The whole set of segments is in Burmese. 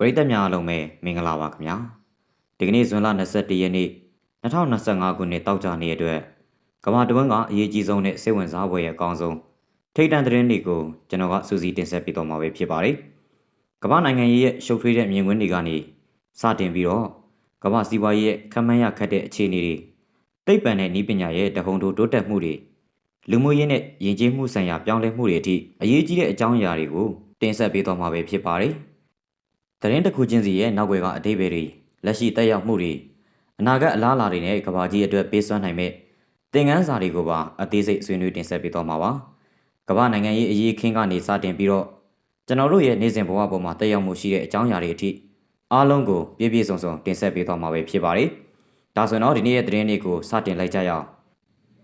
ပရိသတ်များအားလုံးပဲမင်္ဂလာပါခင်ဗျာဒီကနေ့ဇွန်လ21ရက်နေ့2025ခုနှစ်တောက်ကြနေ့အတွက်ကမ္ဘာတဝန်းကအရေးကြီးဆုံးနဲ့စိတ်ဝင်စားဖွယ်ရဲ့အကောင်းဆုံးထိတ်တန့်သတင်းတွေကိုကျွန်တော်ကစူးစီးတင်ဆက်ပေးတော့မှာပဲဖြစ်ပါတယ်ကမ္ဘာနိုင်ငံရေးရဲ့ရှုပ်ထွေးတဲ့မြင်ကွင်းတွေကနေစတင်ပြီးတော့ကမ္ဘာစီးပွားရေးရဲ့ခက်မှန်းရခက်တဲ့အခြေအနေတွေသိပ္ပံနဲ့ဤပညာရဲ့တဟုန်ထိုးတိုးတက်မှုတွေလူမှုရေးနဲ့ယဉ်ကျေးမှုဆိုင်ရာပြောင်းလဲမှုတွေအထိအရေးကြီးတဲ့အကြောင်းအရာတွေကိုတင်ဆက်ပေးတော့မှာပဲဖြစ်ပါတယ်။ သတင်းတစ်ခုချင်းစီရဲ့နောက်ွယ်ကအသေးပဲတွေလက်ရှိတက်ရောက်မှုတွေအနာဂတ်အလားအလာတွေနဲ့ကဘာကြီးအတွက်ပေးစွမ်းနိုင်မဲ့သင်ခန်းစာတွေကိုပါအသေးစိတ်ဆွေးနွေးတင်ဆက်ပေးသွားမှာပါကမ္ဘာနိုင်ငံရေးအရေးခင်းကနေစတင်ပြီးတော့ကျွန်တော်တို့ရဲ့နေ့စဉ်ဘဝပေါ်မှာတက်ရောက်မှုရှိတဲ့အကြောင်းအရာတွေအထိအားလုံးကိုပြည့်ပြည့်စုံစုံတင်ဆက်ပေးသွားမှာပဲဖြစ်ပါတယ်ဒါဆိုတော့ဒီနေ့ရဲ့သတင်းတွေကိုစတင်လိုက်ကြရအောင်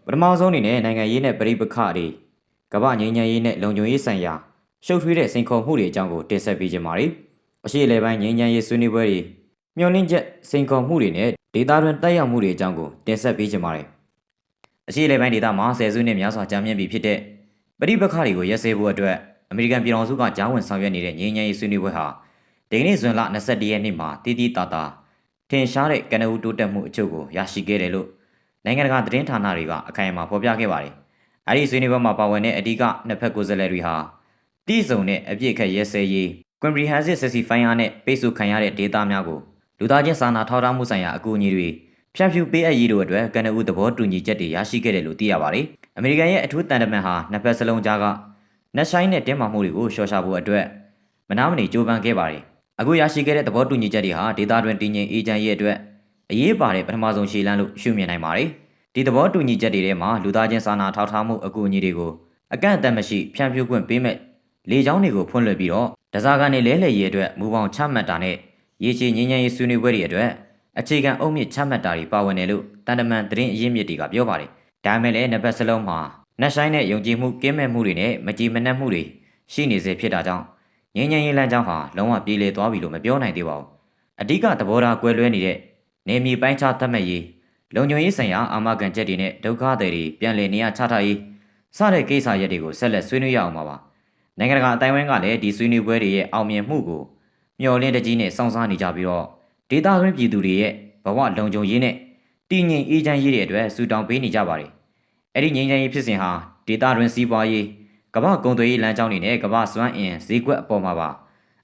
ပထမဆုံးအနေနဲ့နိုင်ငံရေးနဲ့ပြည်ပခတွေကမ္ဘာငြိမ်းချမ်းရေးနဲ့လုံခြုံရေးဆိုင်ရာရှုပ်ထွေးတဲ့စိန်ခေါ်မှုတွေအကြောင်းကိုတင်ဆက်ပေးခြင်းပါတယ် အရှိအလဲပိုင်းငြိမ်းချမ်းရေးဆွေးနွေးပွဲတွေမျှော်လင့်ချက်စိန်ခေါ်မှုတွေနဲ့ဒေတာတွင်တက်ရောက်မှုတွေအကြောင်းကိုတင်ဆက်ပေးခြင်းပါတယ်အရှိအလဲပိုင်းဒေတာမှာဆယ်စုနှစ်များစွာကြာမြင့်ပြီဖြစ်တဲ့ပြည်ပခတွေကိုရက်စဲဖို့အတွက်အမေရိကန်ပြည်ထောင်စုကကြားဝင်ဆောင်ရွက်နေတဲ့ငြိမ်းချမ်းရေးဆွေးနွေးပွဲဟာဒီကနေ့ဇွန်လ22ရက်နေ့မှာတည်တည်တာတာထင်ရှားတဲ့ကနဦးတိုးတက်မှုအချို့ကိုရရှိခဲ့တယ်လို့နိုင်ငံတကာသတင်းဌာနတွေကအခိုင်အမာဖော်ပြခဲ့ပါတယ်။အဲဒီဆွေးနွေးပွဲမှာပါဝင်တဲ့အဓိကနှစ်ဖက်ကိုယ်စားလှယ်တွေဟာတည်ဆုံတဲ့အပြစ်ခတ်ရဲစဲရေး comprehensive ceasefire နဲ့ပိတ်ဆို့ခံရတဲ့ဒေသများကိုလူသားချင်းစာနာထောက်ထားမှုဆိုင်ရာအကူအညီတွေဖြန့်ဖြူးပေးအပ်ရေးတို့အတွက်ကနဦးသဘောတူညီချက်တွေရရှိခဲ့တယ်လို့သိရပါတယ်။အမေရိကန်ရဲ့အထူးတန်တမန်ဟာနှစ်ဖက်စလုံးကြားကနက်ဆိုင်နဲ့တင်းမာမှုတွေကိုရှော့ချဖို့အတွက်မနာမနေကြိုးပမ်းခဲ့ပါတယ်။အခုရရှိခဲ့တဲ့သဘောတူညီချက်တွေဟာဒေသတွင်းတည်ငြိမ်အေးချမ်းရေးအတွက်အရေးပါတဲ့ပထမဆုံးရှေ့လမ်းလို့ရှုမြင်နိုင်ပါတယ်။ဒီသဘောတူညီချက်တွေထဲမှာလူသားချင်းစာနာထောက်ထားမှုအကူအညီတွေကိုအကန့်အသတ်မရှိဖြန့်ဖြူးခွင့်ပေးမဲ့လေကြောင်းတွေကိုဖွင့်လှစ်ပြီးတော့ ဒဇာကန်တွေလဲလှယ်ရေးအတွက်မူပေါင်းချမှတ်တာနဲ့ရေရှည်ငြိမ်းချမ်းရေးဆွေးနွေးပွဲတွေအတွက်အခြေခံအုတ်မြစ်ချမှတ်တာတွေပါဝင်တယ်လို့တန်တမန်သတင်းအရင်းမြစ်တွေကပြောပါတယ်။ဒါမှလည်းနှစ်ပတ်စလုံးမှာနှက်ဆိုင်တဲ့ယုံကြည်မှုကင်းမဲ့မှုတွေနဲ့မကြည်မနှက်မှုတွေရှိနေစေဖြစ်တာကြောင့်ငြိမ်းချမ်းရေးလမ်းကြောင်းဟာလုံးဝပြေလည်သွားပြီလို့မပြောနိုင်သေးပါဘူး။အဓိကသဘောထားကွဲလွဲနေတဲ့နေမြေပိုင်းခြားသတ်မှတ်ရေးလုံခြုံရေးဆိုင်ရာအာမခံချက်တွေနဲ့ဒုက္ခသည်တွေပြန်လည်နေရချထားရေးစတဲ့ကိစ္စရပ်တွေကိုဆက်လက်ဆွေးနွေးရအောင်ပါပါ။ နိုင်ငံတကာအတိုင်းအဝန်းကလည်းဒီဆွေးနွေးပွဲတွေရဲ့အောင်မြင်မှုကိုမျှော်လင့်တကြီးနဲ့စောင့်စားနေကြပြီးတော့ဒေတာတွင်းပြည်သူတွေရဲ့ဘဝလုံခြုံရေးနဲ့တည်ငြိမ်အေးချမ်းရေးတွေအတွက်ဆူတောင်းပေးနေကြပါတယ်။အဲ့ဒီငြိမ်းချမ်းရေးဖြစ်စဉ်ဟာဒေတာတွင်းစီးပွားရေးကမ္ဘာကုန်သွယ်ရေးလမ်းကြောင်းတွေနဲ့ကမ္ဘာစွမ်းအင်ဈေးကွက်အပေါ်မှာပါ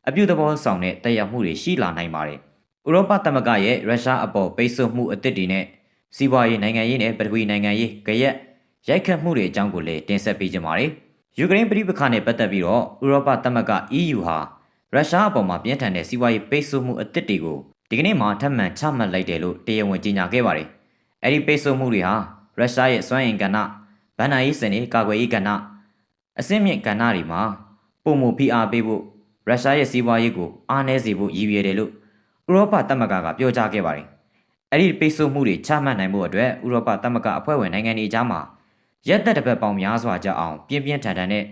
အပြုသဘောဆောင်တဲ့တက်ရောက်မှုတွေရှိလာနိုင်ပါတယ်။ဥရောပသမဂ္ဂရဲ့ရုရှားအပေါ်ပိတ်ဆို့မှုအသစ်တွေနဲ့စီးပွားရေးနိုင်ငံရေးနဲ့ပထဝီနိုင်ငံရေးကြရက်ရိုက်ခတ်မှုတွေအကြောင်းကိုလည်းတင်ဆက်ပေးကြပါမယ်။ ယူကရိန်းပြည်ပခါနဲ့ပတ်သက်ပြီးတော့ဥရောပသမဂ္ဂ EU ဟာရုရှားအပေါ်မှာပြင်းထန်တဲ့စီးပွားရေးပိတ်ဆို့မှုအသစ်တွေကိုဒီကနေ့မှထပ်မံချမှတ်လိုက်တယ်လို့တရားဝင်ကြေညာခဲ့ပါတယ်။အဲဒီပိတ်ဆို့မှုတွေဟာရုရှားရဲ့စွမ်းအင်ကဏ္ဍဗန်နာရေးစနစ်ကာကွယ်ရေးကဏ္ဍအစင်းမြင့်ကဏ္ဍတွေမှာပုံမှုဖိအားပေးဖို့ရုရှားရဲ့စီးပွားရေးကိုအားနည်းစေဖို့ရည်ရွယ်တယ်လို့ဥရောပသမဂ္ဂကပြောကြားခဲ့ပါတယ်။အဲ့ဒီပိတ်ဆို့မှုတွေချမှတ်နိုင်ဖို့အတွက်ဥရောပသမဂ္ဂအဖွဲ့ဝင်နိုင်ငံတွေကြားမှာ ရက်သက်တစ်ပတ်ပေါင်းများစွာကြာအောင်ပြင်းပြင်းထန်ထန်နဲ့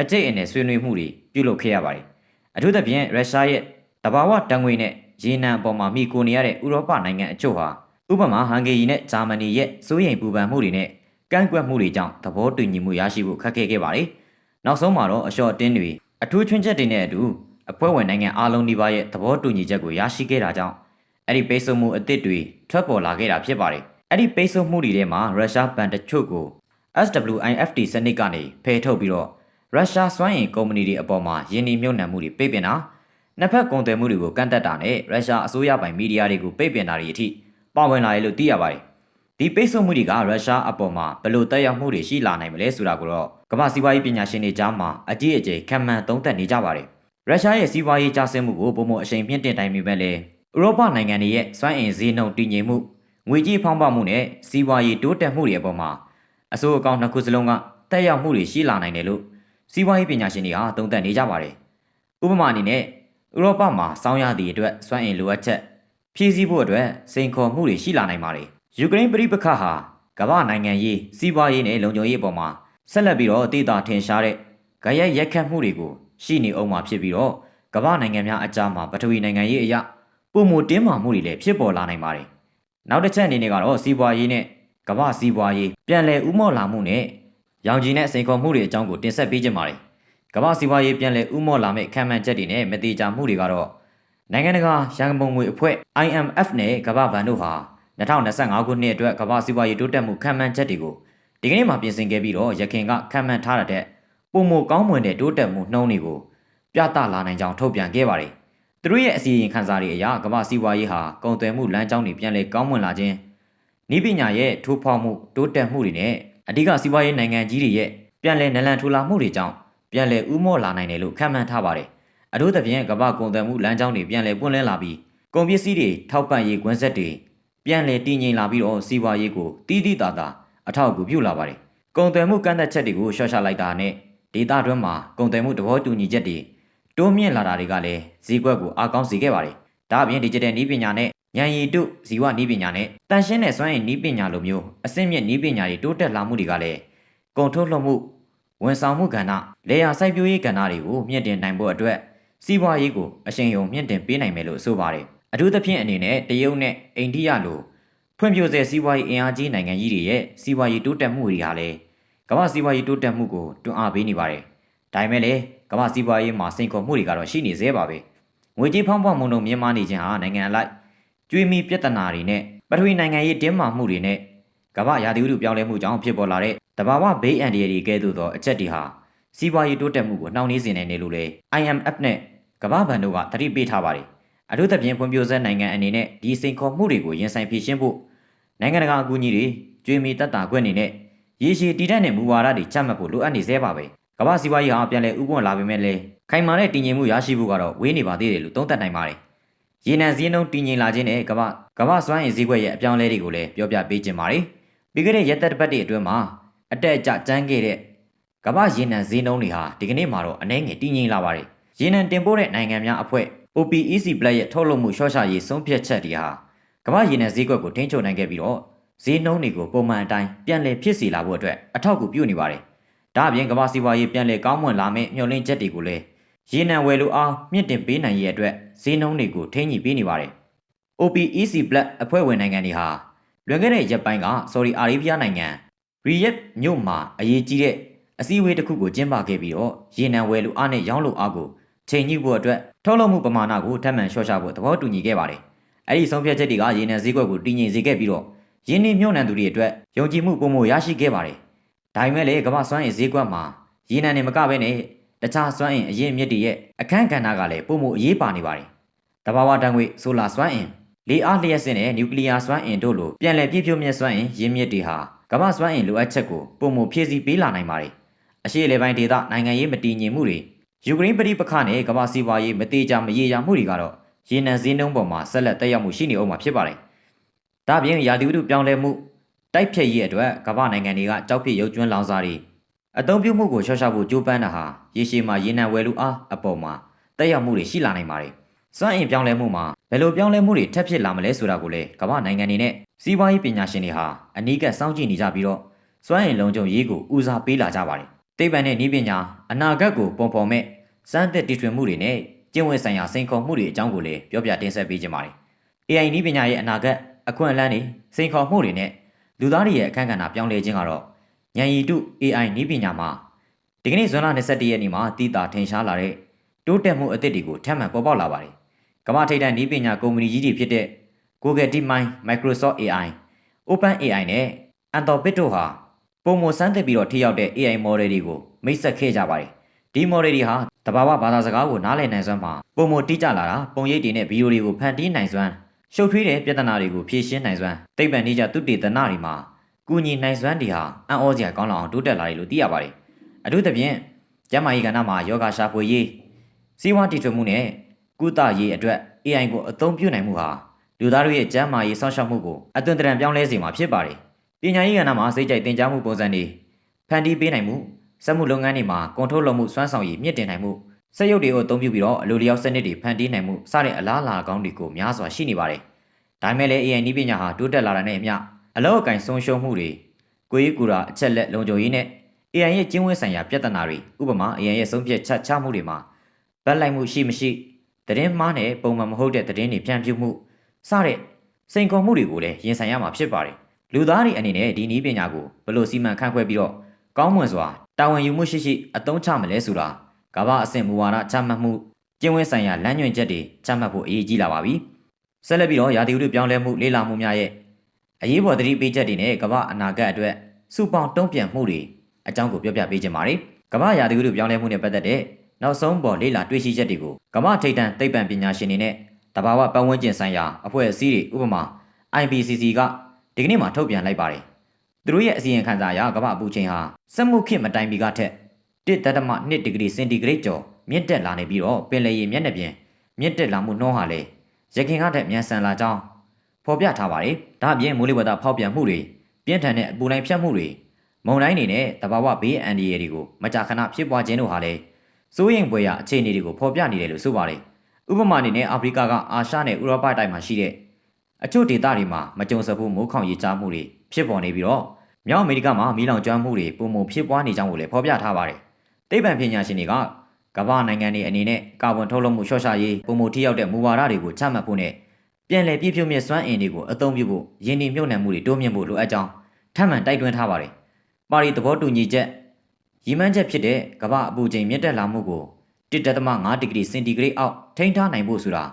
အကျိတ်အနယ်ဆွေးနွေးမှုတွေပြုလုပ်ခဲ့ရပါတယ်။အထူးသဖြင့်ရုရှားရဲ့တဘာဝတံငွေနဲ့ရေနံအပေါ်မှာမိကိုနေရတဲ့ဥရောပနိုင်ငံအချို့ဟာဥပမာဟန်ဂေရီနဲ့ဂျာမနီရဲ့စိုးရိမ်ပူပန်မှုတွေနဲ့ကန့်ကွက်မှုတွေကြောင့်သဘောတူညီမှုရရှိဖို့ခက်ခဲခဲ့ပါတယ်။နောက်ဆုံးမှာတော့အလျှော့အတင်းတွေအထူးချွင်းချက်တွေနဲ့အတူအဖွဲ့ဝင်နိုင်ငံအားလုံးဒီပါရဲ့သဘောတူညီချက်ကိုရရှိခဲ့တာကြောင့်အဲ့ဒီပိတ်ဆို့မှုအသစ်တွေထွက်ပေါ်လာခဲ့တာဖြစ်ပါတယ်။အဲ့ဒီပိတ်ဆို့မှုတွေထဲမှာရုရှားဘဏ်တချို့ကို SWIFT စနစ်ကနေဖယ်ထုတ်ပြီးတော့ရုရှားစွမ်းအင်ကုမ္ပဏီတွေအပေါ်မှာယင်းနှိမ့်မြုပ်နှံမှုတွေပိတ်ပင်တာနှစ်ဖက်ကုန်သွယ်မှုတွေကိုကန့်သက်တာနဲ့ရုရှားအစိုးရပိုင်မီဒီယာတွေကိုပိတ်ပင်တာတွေအထိပါဝင်လာတယ်လို့သိရပါတယ်။ဒီပိတ်ဆို့မှုတွေကရုရှားအပေါ်မှာဘယ်လိုတက်ရောက်မှုတွေရှိလာနိုင်မလဲဆိုတာကိုတော့ကမ္ဘာစီးပွားရေးပညာရှင်တွေကြားမှာအကြီးအကျယ်ခံမှန်းသုံးသပ်နေကြပါတယ်။ရုရှားရဲ့စီးပွားရေးကျဆင်းမှုကိုပုံမအရှိန်ပြင်းတင်တိုင်းပေမဲ့လည်းဥရောပနိုင်ငံတွေရဲ့စွမ်းအင်ဈေးနှုန်းတည်ငြိမ်မှုငွေကြေးဖောင်းပွမှုနဲ့စီးပွားရေးတိုးတက်မှုတွေအပေါ်မှာ အစိုးအကောင်နှစ်ခုစလုံးကတက်ရောက်မှုတွေရှိလာနိုင်တယ်လို့စီးပွားရေးပညာရှင်တွေဟာသုံးသပ်နေကြပါတယ်။ဥပမာအနေနဲ့ဥရောပမှာစောင်းရသည့်အတွက်စွမ်းအင်လိုအပ်ချက်ဖြည့်ဆည်းဖို့အတွက်စိန်ခေါ်မှုတွေရှိလာနိုင်ပါတယ်။ယူကရိန်းပြည်ပခါဟာကမ္ဘာနိုင်ငံရေးစီးပွားရေးနဲ့လုံခြုံရေးပေါ်မှာဆက်လက်ပြီးတော့တည်တာထင်ရှားတဲ့ကြရက်ရက်ခတ်မှုတွေကိုရှိနေအောင်မှာဖြစ်ပြီးတော့ကမ္ဘာနိုင်ငံများအကြားမှာပထဝီနိုင်ငံရေးအရာပုံမတင်းမာမှုတွေလည်းဖြစ်ပေါ်လာနိုင်ပါတယ်။နောက်တစ်ချက်အနေနဲ့ကတော့စီးပွားရေးနဲ့ ကမ္ဘာစီးပွားရေးပြန်လည်ဥမော့လာမှုနဲ့ရောင်ခြည်နဲ့စိန်ခေါ်မှုတွေအကြောင်းကိုတင်ဆက်ပေးကြပါမယ်။ကမ္ဘာစီးပွားရေးပြန်လည်ဥမော့လာမဲ့ခံမှန်းချက်တွေနဲ့မတိကျမှုတွေကတော့နိုင်ငံတကာရန်ကုန်ငွေအဖွဲ့ IMF နဲ့ကမ္ဘာဘဏ်တို့ဟာ2025ခုနှစ်အတွက်ကမ္ဘာစီးပွားရေးတိုးတက်မှုခံမှန်းချက်တွေကိုဒီကနေ့မှပြင်ဆင်ခဲ့ပြီးတော့ရခိုင်ကခံမှန်းထားတဲ့ပုံမကောင်းမွန်တဲ့တိုးတက်မှုနှုန်းတွေကိုပြသလာနိုင်ကြောင်းထုတ်ပြန်ခဲ့ပါတယ်။သူတို့ရဲ့အစီရင်ခံစာတွေအရကမ္ဘာစီးပွားရေးဟာကုန်သွယ်မှုလမ်းကြောင်းတွေပြန်လည်ကောင်းမွန်လာခြင်း ဤပညာရဲ့ထိုးဖောက်မှုတိုးတက်မှုတွေနဲ့အဓိကစီးပွားရေးနိုင်ငံကြီးတွေရဲ့ပြန်လည်နလန်ထူလာမှုတွေကြောင့်ပြန်လည်ဥမော့လာနိုင်တယ်လို့ခန့်မှန်းထားပါတယ်။အထူးသဖြင့်ကမ္ဘာကုန်သွယ်မှုလမ်းကြောင်းတွေပြန်လည်ပွင့်လင်းလာပြီးကုန်ပစ္စည်းတွေထောက်ပံ့ရေးကွင်းဆက်တွေပြန်လည်တည်ငြိမ်လာပြီးတော့စီးပွားရေးကိုတီးတီးတာတာအထောက်အကူပြုလာပါတယ်။ကုန်သွယ်မှုကန့်သက်ချက်တွေကိုရှော့ချလိုက်တာနဲ့ဒေသတွင်းမှာကုန်သွယ်မှုသဘောတူညီချက်တွေတိုးမြင့်လာတာတွေကလည်းဈေးကွက်ကိုအားကောင်းစေခဲ့ပါတယ်။ဒါအပြင် digital နည်းပညာနဲ့ ဉာဏ်ရည်တုဇီဝနည်းပညာနဲ့တန်ရှင်းတဲ့စွမ်းရည်နည်းပညာလိုမျိုးအဆင့်မြင့်နည်းပညာတွေတိုးတက်လာမှုတွေကလည်းကုန်ထုတ်လုပ်မှုဝန်ဆောင်မှုကဏ္ဍလေယာစိုက်ပျိုးရေးကဏ္ဍတွေကိုမြင့်တင်နိုင်ဖို့အတွက်စီးပွားရေးကိုအရှိန်အဟုန်မြင့်တင်ပေးနိုင်မယ်လို့ဆိုပါတယ်။အထူးသဖြင့်အနေနဲ့တရုတ်နဲ့အိန္ဒိယလိုဖွံ့ဖြိုးဆဲစီးပွားရေးအင်အားကြီးနိုင်ငံကြီးတွေရဲ့စီးပွားရေးတိုးတက်မှုတွေဟာလည်းကမ္ဘာစီးပွားရေးတိုးတက်မှုကိုတွန်းအားပေးနေပါတယ်။ဒါပေမဲ့လည်းကမ္ဘာစီးပွားရေးမှာစိန်ခေါ်မှုတွေကတော့ရှိနေသေးပါပဲ။ငွေကြေးဖောင်းပွမှုတို့မြင့်မားနေခြင်းဟာနိုင်ငံအလိုက် ကျွေးမီပြဿနာတွေနဲ့ပထဝီနိုင်ငံရေးတင်းမာမှုတွေနဲ့ကမ္ဘာရာသီဥတုပြောင်းလဲမှုကြောင့်ဖြစ်ပေါ်လာတဲ့တဘာဝဘေးအန္တရာယ်တွေကဲ့သို့သောအချက်တွေဟာစီးပွားရေးတိုးတက်မှုကိုနှောင့်နှေးစေနိုင်တယ်လို့လည်း IMF နဲ့ကမ္ဘာ့ဘဏ်တို့ကသတိပေးထားပါတယ်။အထူးသဖြင့်ဖွံ့ဖြိုးဆဲနိုင်ငံအနေနဲ့ဒီစိန်ခေါ်မှုတွေကိုရင်ဆိုင်ဖြေရှင်းဖို့နိုင်ငံတကာအကူအညီတွေကျွေးမီတက်တာခွင့်နေနဲ့ရေရှည်တည်တဲ့မူဝါဒတွေချမှတ်ဖို့လိုအပ်နေသေးပါပဲ။ကမ္ဘာစီးပွားရေးဟာပြန်လည်ဥပွင့်လာပေမဲ့လည်းခိုင်မာတဲ့တည်ငြိမ်မှုရရှိဖို့ကတော့ဝေးနေပါသေးတယ်လို့သုံးသပ်နိုင်ပါတယ်။ ရေနံစည်းနှုန်းတည်ငြိမ်လာခြင်းနဲ့ကမ္ဘာကမ္ဘာစွမ်းအင်စည်းကွက်ရဲ့အပြောင်းအလဲတွေကိုလည်းပြောပြပေးခြင်းပါတယ်။ပြီးခဲ့တဲ့ရက်သက်တစ်ပတ်တွေအတွင်းမှာအတက်အကျကျန်းခဲ့တဲ့ကမ္ဘာရေနံဈေးနှုန်းတွေဟာဒီကနေ့မှာတော့အနည်းငယ်တည်ငြိမ်လာပါတယ်။ရေနံတင်ပို့တဲ့နိုင်ငံများအဖွဲ့ OPEC Plus ရဲ့ထုတ်လုပ်မှုရှော့ချရေးဆုံးဖြတ်ချက်တွေဟာကမ္ဘာရေနံဈေးကွက်ကိုထိန်းချုပ်နိုင်ခဲ့ပြီးတော့ဈေးနှုန်းတွေကိုပုံမှန်အတိုင်းပြန်လည်ဖြစ်စီလာဖို့အတွက်အထောက်အကူပြုနေပါတယ်။ဒါအပြင်ကမ္ဘာစီးပွားရေးပြန်လည်ကောင်းမွန်လာမယ့်မျှော်လင့်ချက်တွေကိုလည်း ရေနံဝယ်လိုအားမြင့်တင်ပေးနိုင်ရဲ့အတွက်ဈေးနှုန်းတွေကိုထိန်းညှိပေးနေပါတယ်။ OPEC Plus အဖွဲ့ဝင်နိုင်ငံတွေဟာလွန်ခဲ့တဲ့ရက်ပိုင်းကဆော်ဒီအာရေဗျနိုင်ငံရီယက်မြို့မှာအရေးကြီးတဲ့အစည်းအဝေးတစ်ခုကိုကျင်းပခဲ့ပြီးတော့ရေနံဝယ်လိုအားနဲ့ရောင်းလိုအားကိုချိန်ညှိဖို့အတွက်ထုတ်လုပ်မှုပမာဏကိုထပ်မံလျှော့ချဖို့သဘောတူညီခဲ့ပါတယ်။အဲဒီဆုံးဖြတ်ချက်တွေကရေနံဈေးကွက်ကိုတည်ငြိမ်စေခဲ့ပြီးတော့ရင်းနှီးမြှုပ်နှံသူတွေအတွက်ယုံကြည်မှုပုံမရရှိခဲ့ပါတယ်။ဒါပေမဲ့လည်းကမ္ဘာစွမ်းအင်ဈေးကွက်မှာရေနံနဲ့မကဘဲနဲ့ တခြားစွမ်းအင်အရင်းအမြစ်တွေရဲ့အခန်းကဏ္ဍကလည်းပုံမအရေးပါနေပါတယ်။တဘာဝတံငွေဆိုလာစွမ်းအင်လေအားလျှက်စစ်နဲ့နျူကလ িয়ার စွမ်းအင်တို့လိုပြန်လည်ပြည့်ဖြိုးမြဲစွမ်းအင်ရင်းမြစ်တွေဟာကမ္ဘာစွမ်းအင်လိုအပ်ချက်ကိုပုံမဖြည့်ဆည်းပေးလာနိုင်ပါတယ်။အရှိလေပိုင်းဒေသနိုင်ငံရေးမတည်ငြိမ်မှုတွေယူကရိန်းပြည်ပခနဲ့ကမ္ဘာစီးပွားရေးမတေးကြမရေရာမှုတွေကတော့ရေနံစည်းနှုန်းပေါ်မှာဆက်လက်တက်ရောက်မှုရှိနေအောင်မှာဖြစ်ပါတယ်။ဒါပြင်ရာသီဥတုပြောင်းလဲမှုတိုက်ဖြတ်ရေးအတွက်ကမ္ဘာနိုင်ငံတွေကကြောက်ဖြစ်ရုပ်ကျွမ်းလောင်စာတွေ အသုံးပြုမှုကိုရှော့ချဖို့ကြိုးပမ်းတာဟာရေရှည်မှာရေနံဝယ်လူအားအပေါ်မှာတက်ရောက်မှုတွေရှိလာနိုင်ပါတယ်။စွမ်းအင်ပြောင်းလဲမှုမှာဘယ်လိုပြောင်းလဲမှုတွေထပ်ဖြစ်လာမလဲဆိုတာကိုလည်းကမ္ဘာနိုင်ငံတွေနဲ့စီးပွားရေးပညာရှင်တွေဟာအနီးကပ်စောင့်ကြည့်နေကြပြီးတော့စွမ်းအင်လုံးကျုံရေးကိုဦးစားပေးလာကြပါတယ်။သိပ္ပံနဲ့နည်းပညာအနာဂတ်ကိုပုံဖော်မဲ့စမ်းသစ်တီထွင်မှုတွေနဲ့ကျင့်ဝတ်ဆိုင်ရာစိန်ခေါ်မှုတွေအကြောင်းကိုလည်းပြောပြတင်ဆက်ပေးကြပါမယ်။ AI နည်းပညာရဲ့အနာဂတ်အခွင့်အလမ်းတွေစိန်ခေါ်မှုတွေနဲ့လူသားတွေရဲ့အခန်းကဏ္ဍပြောင်းလဲခြင်းကတော့ ဉာဏ်ရည်တု AI နည်းပညာမှာဒီကနေ့ဇွန်လ22ရက်နေ့မှာတည်တာထင်ရှားလာတဲ့တိုးတက်မှုအသစ်တွေကိုထပ်မံပေါ်ပေါက်လာပါတယ်။ကမ္ဘာထိပ်တန်းနည်းပညာကုမ္ပဏီကြီးတွေဖြစ်တဲ့ Google DeepMind, Microsoft AI, OpenAI နဲ့ Anthropic တို့ဟာပုံမစမ်းသစ်ပြီးတော့ထိရောက်တဲ့ AI model တွေကိုမိတ်ဆက်ခဲ့ကြပါတယ်။ဒီ model တွေဟာတဘာဝဘာသာစကားကိုနားလည်နိုင်စွမ်းမှာပုံမတိကျလာတာပုံရိပ်တွေနဲ့ဗီဒီယိုတွေကိုဖန်တီးနိုင်စွမ်းရှုပ်ထွေးတဲ့ပြဿနာတွေကိုဖြေရှင်းနိုင်စွမ်းသိပ္ပံနည်းကျသုတေသနတွေမှာ ကုညီနိုင်စွမ်းတွေဟာအံ့ဩစရာကောင်းလောက်အောင်တိုးတက်လာတယ်လို့သိရပါတယ်။အထူးသဖြင့်ကျန်းမာရေးကဏ္ဍမှာယောဂရှာဖွေရေးစီးပွားတည်ထွင်မှုနဲ့ကုသရေးအတွက် AI ကိုအသုံးပြုနိုင်မှုဟာလူသားတို့ရဲ့ကျန်းမာရေးစောင့်ရှောက်မှုကိုအသွင်သဏ္ဍာန်ပြောင်းလဲစေမှာဖြစ်ပါတယ်။ပညာရေးကဏ္ဍမှာစိတ်ကြိုက်သင်ကြားမှုပုံစံတွေဖန်တီးပေးနိုင်မှုစက်မှုလုပ်ငန်းတွေမှာကွန်ထရိုးလုပ်မှုစွမ်းဆောင်ရည်မြင့်တင်နိုင်မှုစက်ရုပ်တွေကိုအသုံးပြုပြီးတော့အလိုလျောက်စနစ်တွေဖန်တီးနိုင်မှုစတဲ့အလားအလာကောင်းတွေကိုများစွာရှိနေပါတယ်။ဒါပေမဲ့လည်း AI နည်းပညာဟာတိုးတက်လာတဲ့နဲ့အမျှ အလောက်အကင်ဆုံးရှုံးမှုတွေကိုရေးကူတာအချက်လက်လုံခြုံရေးနဲ့ AI ရဲ့ကျင်းဝတ်ဆိုင်ရာပြဿနာတွေဥပမာ AI ရဲ့ဆုံးဖြတ်ချက်ချမှုတွေမှာဗတ်လိုက်မှုရှိမရှိသတင်းမှားနဲ့ပုံမှန်မဟုတ်တဲ့သတင်းတွေဖြန့်ဖြူးမှုစတဲ့စိန်ခေါ်မှုတွေကိုလည်းရင်ဆိုင်ရမှာဖြစ်ပါတယ်။လူသားတွေအနေနဲ့ဒီနည်းပညာကိုဘယ်လိုစီမံခန့်ခွဲပြီးတော့ကောင်းမွန်စွာတာဝန်ယူမှုရှိရှိအသုံးချမလဲဆိုတာကမ္ဘာအဆင့်မူဝါဒချမှတ်မှုကျင်းဝင်းဆိုင်ရာလမ်းညွှန်ချက်တွေချမှတ်ဖို့အရေးကြီးလာပါပြီ။ဆက်လက်ပြီးတော့ရာသီဥတုပြောင်းလဲမှုလေ့လာမှုများရဲ့ အရေးပေါ်သတိပေးချက်တွေနဲ့ကမ္ဘာအနာဂတ်အတွက်စုပေါင်းတုံ့ပြန်မှုတွေအကြောင်းကိုပြောပြပေးခြင်းပါတယ်။ကမ္ဘာရာသီဥတုပြောင်းလဲမှုနဲ့ပတ်သက်တဲ့နောက်ဆုံးပေါ်လေ့လာတွေ့ရှိချက်တွေကိုကမ္ဘာထိပ်တန်းသိပ္ပံပညာရှင်တွေနဲ့တဘာဝပတ်ဝန်းကျင်ဆိုင်ရာအဖွဲ့အစည်းတွေဥပမာ IPCC ကဒီကနေ့မှထုတ်ပြန်လိုက်ပါတယ်။သူတို့ရဲ့အစီရင်ခံစာအရကမ္ဘာအပူချိန်ဟာစက်မှုခေတ်မတိုင်မီကထက်1.2ဒီဂရီစင်တီဂရိတ်ကျော်မြင့်တက်လာနေပြီးတော့ပင်လယ်ရေမျက်နှာပြင်မြင့်တက်လာမှုနှုန်းဟာလည်းရခင်ကထက်မြန်ဆန်လာကြောင်း ဖော်ပြထားပါတယ်။ဒါအပြင်မိုးလေဝသဖောက်ပြန်မှုတွေပြင်းထန်တဲ့အပူလိုင်းဖြတ်မှုတွေမုန်တိုင်းတွေနဲ့တဘာဝဘေးအန္တရာယ်တွေကိုမကြာခဏဖြစ်ပွားခြင်းတို့ဟာလည်းစိုးရိမ်ဖွယ်ရာအခြေအနေတွေကိုဖော်ပြနေတယ်လို့ဆိုပါတယ်။ဥပမာအနေနဲ့အာဖရိကကအာရှနဲ့ဥရောပတိုက်မှာရှိတဲ့အချို့ဒေသတွေမှာမကြုံစဖူးမိုးခေါင်ရေကြားမှုတွေဖြစ်ပေါ်နေပြီးတော့မြောက်အမေရိကမှာမီးလောင်ကျွမ်းမှုတွေပုံမှန်ဖြစ်ပွားနေကြောင်းကိုလည်းဖော်ပြထားပါတယ်။သိပ္ပံပညာရှင်တွေကကမ္ဘာနိုင်ငံတွေအနေနဲ့ကာဗွန်ထုတ်လွှတ်မှုလျှော့ချရေးပုံမှန်ထိရောက်တဲ့မူဝါဒတွေကိုချမှတ်ဖို့နဲ့ ပြန်လည်ပြည့်ဖြိုးမြင့်စွမ်းအင်တွေကိုအသုံးပြုဖို့ယင်းဒီမြုပ်နှံမှုတွေတိုးမြင့်ဖို့လိုအပ်ကြောင်းထပ်မံတိုက်တွန်းထားပါတယ်။ပါရီသဘောတူညီချက်ရည်မှန်းချက်ဖြစ်တဲ့ကမ္ဘာအပူချိန်မြင့်တက်လာမှုကို1.5ဒီဂရီစင်တီဂရိတ်အောက်ထိန်းထားနိုင်ဖို့ဆိုတာ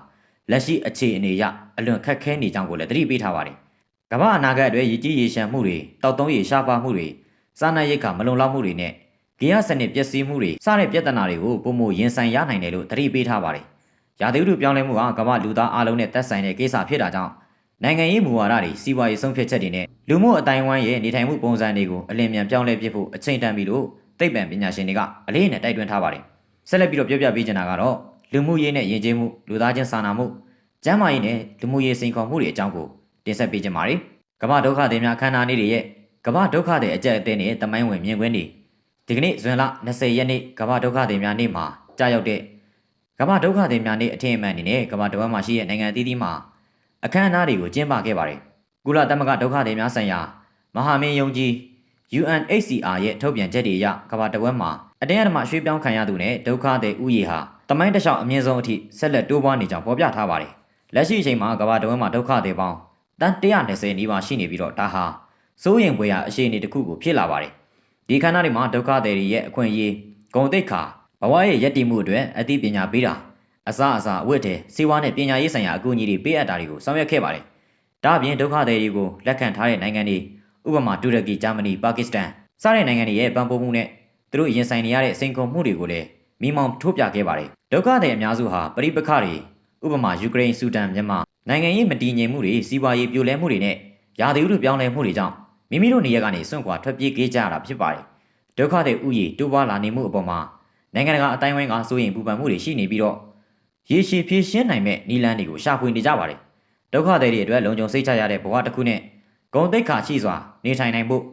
လက်ရှိအခြေအနေအရအလွန်ခက်ခဲနေကြောင်းကိုလည်းသတိပေးထားပါတယ်။ကမ္ဘာအနာဂတ်အတွက်ရည်ကြီးရေရှမ်းမှုတွေတောက်သုံးရေရှားပါမှုတွေစားနပ်ရိက္ခာမလုံလောက်မှုတွေနဲ့ဂေယစနစ်ပျက်စီးမှုတွေစတဲ့ပြဿနာတွေကိုပုံမရင်ဆိုင်ရနိုင်တယ်လို့သတိပေးထားပါတယ်။ ရာသီဥတုပြောင်းလဲမှုကကမ္ဘာလူသားအလုံးနဲ့သက်ဆိုင်တဲ့ကိစ္စဖြစ်တာကြောင့်နိုင်ငံရေးမူဝါဒတွေစီးပွားရေးဆုံးဖြတ်ချက်တွေနဲ့လူမှုအတိုင်းဝိုင်းရဲ့နေထိုင်မှုပုံစံတွေကိုအလင်းမြန်ပြောင်းလဲပြဖို့အချိန်တန်ပြီလို့သိပ္ပံပညာရှင်တွေကအလေးနဲ့တိုက်တွန်းထားပါတယ်။ဆက်လက်ပြီးတော့ပြောပြပေးချင်တာကတော့လူမှုရေးနဲ့ယဉ်ကျေးမှုလူသားချင်းစာနာမှုကျန်းမာရေးနဲ့လူမှုရေးစိန်ခေါ်မှုတွေအကြောင်းကိုတင်ဆက်ပေးချင်ပါတယ်။ကမ္ဘာဒုက္ခသည်များခန္ဓာနေတွေရဲ့ကမ္ဘာဒုက္ခသည်အကြက်အသင်းနဲ့တမိုင်းဝင်မြင်ကွင်းတွေဒီကနေ့ဇွန်လ20ရက်နေ့ကမ္ဘာဒုက္ခသည်များနေ့မှာကြာရောက်တဲ့ ကမ္ဘာဒုက္ခသည်များနေ့အထင်အမှန်အနေနဲ့ကမ္ဘာတဝန်းမှာရှိတဲ့နိုင်ငံအသီးသီးမှာအခမ်းအနားတွေကိုကျင်းပခဲ့ပါတယ်။ကုလသမဂ္ဂဒုက္ခသည်များဆိုင်ရာမဟာမင်းယုံကြီး UNHCR ရဲ့ထုတ်ပြန်ချက်တွေအရကမ္ဘာတဝန်းမှာအတင်းအဓမ္မရွှေ့ပြောင်းခံရသူနဲ့ဒုက္ခသည်ဥယေဟာတမိုင်းတစ်လျှောက်အမြင့်ဆုံးအထိဆက်လက်တိုးပွားနေကြောင်းဖော်ပြထားပါတယ်။လက်ရှိအချိန်မှာကမ္ဘာတဝန်းမှာဒုက္ခသည်ပေါင်းတန်120နီးပါးရှိနေပြီးတော့ဒါဟာစိုးရင်ပွေရာအခြေအနေတစ်ခုကိုဖြစ်လာပါတယ်။ဒီခန္ဓာတွေမှာဒုက္ခသည်တွေရဲ့အခွင့်အရေးဂုံတိတ်ခါ ဘဝရဲ့ရည်တည်မှုအတွက်အသိပညာပေးတာအစအစအဝတ်တဲ့စေဝါနဲ့ပညာရေးဆိုင်ရာအကူအညီတွေပေးအပ်တာတွေကိုဆောင်ရွက်ခဲ့ပါတယ်။ဒါအပြင်ဒုက္ခသည်တွေကိုလက်ခံထားတဲ့နိုင်ငံတွေဥပမာတူရကီ၊ဂျာမနီ၊ပါကစ္စတန်စတဲ့နိုင်ငံတွေရဲ့ပံ့ပိုးမှုနဲ့သူတို့ရင်ဆိုင်နေရတဲ့စိန်ခေါ်မှုတွေကိုလည်းမိမောင်းထိုးပြခဲ့ပါတယ်။ဒုက္ခသည်အများစုဟာပရိပခတွေဥပမာယူကရိန်း၊ဆူဒန်၊မြန်မာနိုင်ငံရေးမတည်ငြိမ်မှုတွေစီးပွားရေးပြိုလဲမှုတွေနဲ့ရာသီဥတုပြောင်းလဲမှုတွေကြောင့်မိမိတို့နေရာကနေစွန့်ခွာထွက်ပြေးခဲ့ကြရတာဖြစ်ပါတယ်။ဒုက္ခသည်ဥယျာဉ်တိုးပွားလာနေမှုအပေါ်မှာ နိုင်ငံတကာအတိုင်းဝိုင်းကစိုးရိမ်ပူပန်မှုတွေရှိနေပြီးတော့ရေရှည်ဖြည့်ရှင်းနိုင်မဲ့နီလန်းတွေကိုရှာဖွေနေကြပါတယ်။ဒုက္ခသည်တွေအတွက်လုံခြုံစိတ်ချရတဲ့ဘဝတစ်ခုနဲ့ဂုံတိတ်ခါရှိစွာနေထိုင်နိုင်ဖို့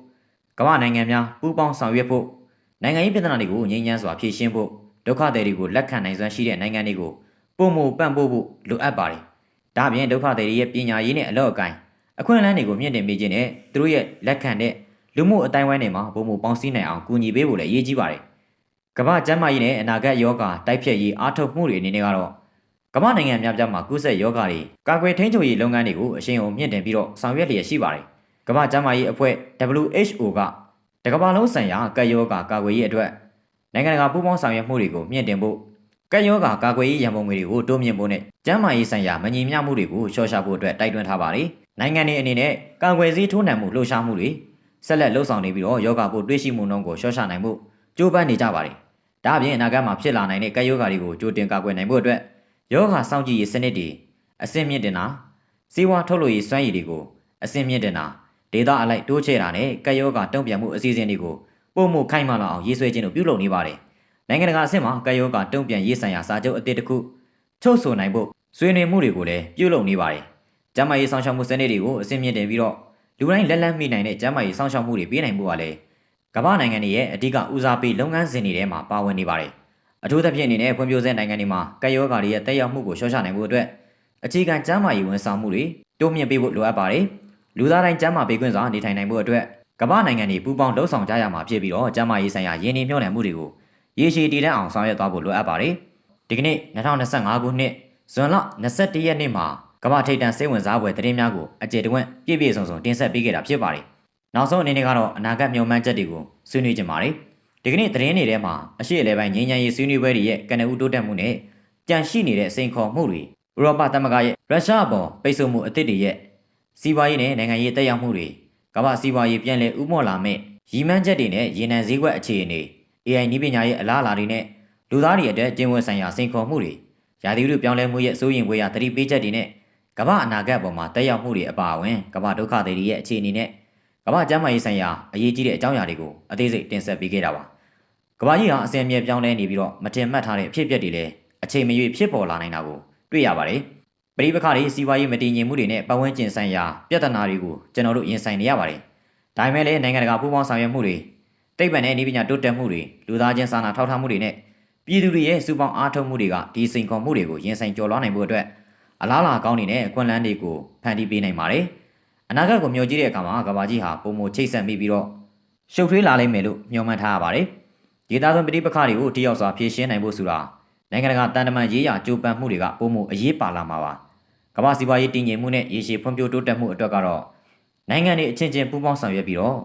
ကမ္ဘာနိုင်ငံများပူးပေါင်းဆောင်ရွက်ဖို့နိုင်ငံရေးပြဿနာတွေကိုငြိမ်းချမ်းစွာဖြေရှင်းဖို့ဒုက္ခသည်တွေကိုလက်ခံနိုင်စွမ်းရှိတဲ့နိုင်ငံတွေကိုပုံမပံ့ပိုးဖို့လိုအပ်ပါတယ်။ဒါ့အပြင်ဒုက္ခသည်တွေရဲ့ပညာရေးနဲ့အလောက်အကိုင်းအခွင့်အလမ်းတွေကိုမြင့်တင်ပေးခြင်းနဲ့သူတို့ရဲ့လက်ခံတဲ့လူမှုအတိုင်းဝိုင်းတွေမှာပုံမပေါင်းစည်းနိုင်အောင်ကူညီပေးဖို့လည်းအရေးကြီးပါတယ်။ ကမ္ဘာကျန်းမာရေးနဲ့အနာဂတ်ယောဂတိုက်ဖြတ်ရေးအားထုတ်မှုတွေအနေနဲ့ကတော့ကမ္ဘာနိုင်ငံများပြားမှာကုသယောဂတွေကာကွယ်ထိန်းချုပ်ရေးလုပ်ငန်းတွေကိုအရှိန်အဟုန်မြင့်တင်ပြီးတော့ဆောင်ရွက်လျက်ရှိပါတယ်။ကမ္ဘာကျန်းမာရေးအဖွဲ့ WHO ကတကမ္ဘာလုံးဆိုင်ရာကပ်ယောဂကာကွယ်ရေးအတွက်နိုင်ငံတကာပူးပေါင်းဆောင်ရွက်မှုတွေကိုမြင့်တင်ဖို့ကပ်ယောဂကာကွယ်ရေးရန်ပုံငွေတွေကိုတိုးမြင့်ဖို့နဲ့ကျန်းမာရေးဆိုင်ရာမညီမျှမှုတွေကိုလျှော့ချဖို့အတွက်တိုက်တွန်းထားပါတယ်။နိုင်ငံတွေအနေနဲ့ကာကွယ်ဆေးထိုးနှံမှုလှုပ်ရှားမှုတွေဆက်လက်လှုပ်ဆောင်နေပြီးတော့ယောဂပို့တွေးရှိမှုနှုန်းကိုလျှော့ချနိုင်မှုကြိုးပမ်းနေကြပါတယ်။ ဒါအပြင်အနာဂတ်မှာဖြစ်လာနိုင်တဲ့ကပ်ယောဂါတွေကိုကြိုတင်ကာကွယ်နိုင်ဖို့အတွက်ယောဂစောင့်ကြည့်ရေးစနစ်တွေအဆင့်မြင့်တင်တာစေဝါထုတ်လို့ရေးစွမ်းရည်တွေကိုအဆင့်မြင့်တင်တာဒေတာအလိုက်တိုးချဲ့တာနဲ့ကပ်ယောဂတုံ့ပြန်မှုအစီအစဉ်တွေကိုပုံမှုခိုင်မာလာအောင်ရေးဆွဲခြင်းတို့ပြုလုပ်နေပါတယ်။နိုင်ငံတကာအဆင့်မှာကပ်ယောဂတုံ့ပြန်ရေးဆိုင်ရာစာချုပ်အသစ်တစ်ခုချုပ်ဆိုနိုင်ဖို့ဆွေးနွေးမှုတွေကိုလည်းပြုလုပ်နေပါတယ်။ကျန်းမာရေးဆောင်ရှောက်မှုစနစ်တွေကိုအဆင့်မြင့်တင်ပြီးတော့လူတိုင်းလက်လက်မိနိုင်တဲ့ကျန်းမာရေးဆောင်ရှောက်မှုတွေပေးနိုင်ဖို့ကလည်း ကမ္ဘာနိုင်ငံတွေရဲ့အဓိကဦးစားပေးလုပ်ငန်းစဉ်တွေထဲမှာပါဝင်နေပါတယ်။အထူးသဖြင့်အနေနဲ့ဖွံ့ဖြိုးဆဲနိုင်ငံတွေမှာကပ်ရောဂါတွေရဲ့တက်ရောက်မှုကိုလျှော့ချနိုင်ဖို့အတွက်အခြေခံကျန်းမာရေးဝန်ဆောင်မှုတွေတိုးမြင့်ပေးဖို့လိုအပ်ပါတယ်။လူသားတိုင်းကျန်းမာပေးခွင့်စွာနေထိုင်နိုင်ဖို့အတွက်ကမ္ဘာနိုင်ငံတွေပူးပေါင်းလှုပ်ဆောင်ကြရမှာဖြစ်ပြီးတော့ကျန်းမာရေးဆိုင်ရာရင်းနှီးမြှုပ်နှံမှုတွေကိုရေရှည်တည်တံ့အောင်ဆောင်ရွက်သွားဖို့လိုအပ်ပါတယ်။ဒီကနေ့2025ခုနှစ်ဇွန်လ21ရက်နေ့မှာကမ္ဘာထိပ်တန်းစိတ်ဝင်စားဖွယ်သတင်းများကိုအကျေတဝင့်ပြည့်ပြည့်စုံစုံတင်ဆက်ပေးခဲ့တာဖြစ်ပါတယ်။ နောက်ဆုံးအနေနဲ့ကတော့အနာဂတ်မျှော်မှန်းချက်တွေကိုဆွေးနွေးကြပါမယ်။ဒီကနေ့သတင်းတွေထဲမှာအရှိအလဲပိုင်းငြိမ်းချမ်းရေးဆွေးနွေးပွဲတွေရဲ့ကနဦးတိုးတက်မှုနဲ့ကြန့်ရှိနေတဲ့စိန်ခေါ်မှုတွေဥရောပသမဂ္ဂရဲ့ရုရှားအပေါ်ပိတ်ဆို့မှုအသစ်တွေရဲ့စီးပွားရေးနဲ့နိုင်ငံရေးတက်ရောက်မှုတွေကမ္ဘာစီးပွားရေးပြန်လည်ဥမော့လာမဲ့ရည်မှန်းချက်တွေနဲ့ရေနံဈေးကွက်အခြေအနေ AI နည်းပညာရဲ့အလားအလာတွေနဲ့လူသားတွေအတွက်ကျင်းဝတ်ဆိုင်ရာစိန်ခေါ်မှုတွေရာသီဥတုပြောင်းလဲမှုရဲ့စိုးရိမ်ဝေးရာသတိပေးချက်တွေနဲ့ကမ္ဘာအနာဂတ်ပေါ်မှာတက်ရောက်မှုတွေအပါအဝင်ကမ္ဘာဒုက္ခတွေရဲ့အခြေအနေနဲ့ ကမ္ဘာကျန်းမာရေးဆိုင်ရာအရေးကြီးတဲ့အကြောင်းအရာတွေကိုအသေးစိတ်တင်ဆက်ပေးခဲ့တာပါကမ္ဘာကြီးဟာအစဉ်အမြဲပြောင်းလဲနေပြီးတော့မတင်မှတ်ထားတဲ့အဖြစ်အပျက်တွေလည်းအချိန်မရွေးဖြစ်ပေါ်လာနိုင်တာကိုတွေ့ရပါတယ်ပရိပခါတွေစီးပွားရေးမတည်ငြိမ်မှုတွေနဲ့ပတ်ဝန်းကျင်ဆိုင်ရာပြဿနာတွေကိုကျွန်တော်တို့ရင်ဆိုင်နေရပါတယ်ဒါပေမဲ့လည်းနိုင်ငံတကာပူးပေါင်းဆောင်ရွက်မှုတွေတိတ်ပံနဲ့နည်းပညာတိုးတက်မှုတွေလူသားချင်းစာနာထောက်ထားမှုတွေနဲ့ပြည်သူတွေရဲ့စုပေါင်းအားထုတ်မှုတွေကဒီစိန်ခေါ်မှုတွေကိုရင်ဆိုင်ကျော်လွှားနိုင်ဖို့အတွက်အလားအလာကောင်းနေတဲ့အခွင့်အလမ်းတွေကိုဖန်တီးပေးနိုင်ပါတယ် အနာဂတ်ကိုမျှော်ကြည့်တဲ့အခါမှာကမ္ဘာကြီးဟာပုံမချိတ်ဆက်မိပြီးတော့ရှုပ်ထွေးလာလိမ့်မယ်လို့မျှော်မှန်းထားရပါတယ်ဒေသသွင်းပဋိပက္ခတွေကိုတိရောက်စွာဖြေရှင်းနိုင်ဖို့ဆိုတာနိုင်ငံတကာတန်တမန်ရေးရာကြိုးပမ်းမှုတွေကပုံမအရေးပါလာမှာပါကမ္ဘာစီးပွားရေးတည်ငြိမ်မှုနဲ့ရေရှည်ဖွံ့ဖြိုးတိုးတက်မှုအတွက်ကတော့နိုင်ငံတွေအချင်းချင်းပူးပေါင်းဆောင်ရွက်ပြီးတော့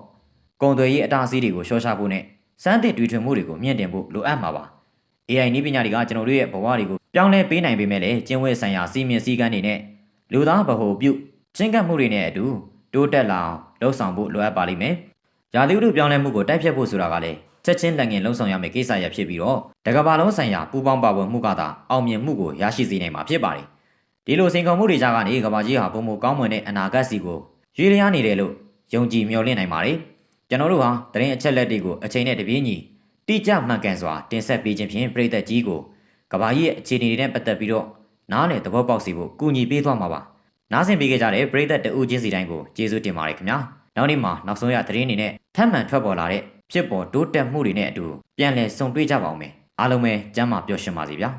ကုန်သွယ်ရေးအတားအဆီးတွေကိုရှော့ချဖို့နဲ့စမ်းသစ်တွေထွင်မှုတွေကိုမြင့်တင်ဖို့လိုအပ်မှာပါ AI နည်းပညာတွေကကျွန်တော်တို့ရဲ့ဘဝတွေကိုပြောင်းလဲပေးနိုင်ပေမဲ့လည်းကျင့်ဝတ်ဆိုင်ရာစီမင်းစည်းကမ်းတွေနဲ့လူသားဗဟိုပြု ချင်းကပ်မှုတွေနဲ့အတူတိုးတက်လာအောင်လှုပ်ဆောင်ဖို့လိုအပ်ပါလိမ့်မယ်။ရာသီဥတုပြောင်းလဲမှုကိုတိုက်ဖြတ်ဖို့ဆိုတာကလည်းချက်ချင်းလက်ငင်လှုံ့ဆော်ရမယ့်ကိစ္စရပ်ဖြစ်ပြီးတော့တကဘာလုံးဆိုင်ရာပူးပေါင်းပါဝင်မှုကသာအောင်မြင်မှုကိုရရှိစေနိုင်မှာဖြစ်ပါတယ်။ဒီလိုစိန်ခေါ်မှုတွေကြားကနေကဘာကြီးဟာပုံမကောင်းမွန်တဲ့အနာဂတ်စီကိုရွေးလျားနေတယ်လို့ယုံကြည်မျှော်လင့်နိုင်ပါတယ်။ကျွန်တော်တို့ဟာတရင်အချက်လက်တွေကိုအချိန်နဲ့တပြေးညီတိကျမှန်ကန်စွာတင်ဆက်ပေးခြင်းဖြင့်ပြည်သက်ကြီးကိုကဘာကြီးရဲ့အခြေအနေတွေနဲ့ပတ်သက်ပြီးတော့နားလည်သဘောပေါက်စေဖို့ကူညီပေးသွားမှာပါ နားဆင်ပေးခဲ့ကြတဲ့ပြည်သက်တဦးချင်းစီတိုင်းကိုကျေးဇူးတင်ပါတယ်ခင်ဗျာနောက်နေ့မှာနောက်ဆုံးရသတင်းအနေနဲ့ထပ်မံထွက်ပေါ်လာတဲ့ဖြစ်ပေါ်တိုးတက်မှုတွေနဲ့အတူပြန်လည်ဆုံတွေ့ကြပါအောင်မယ်အားလုံးပဲကျမ်းမာပျော်ရွှင်ပါစေဗျာ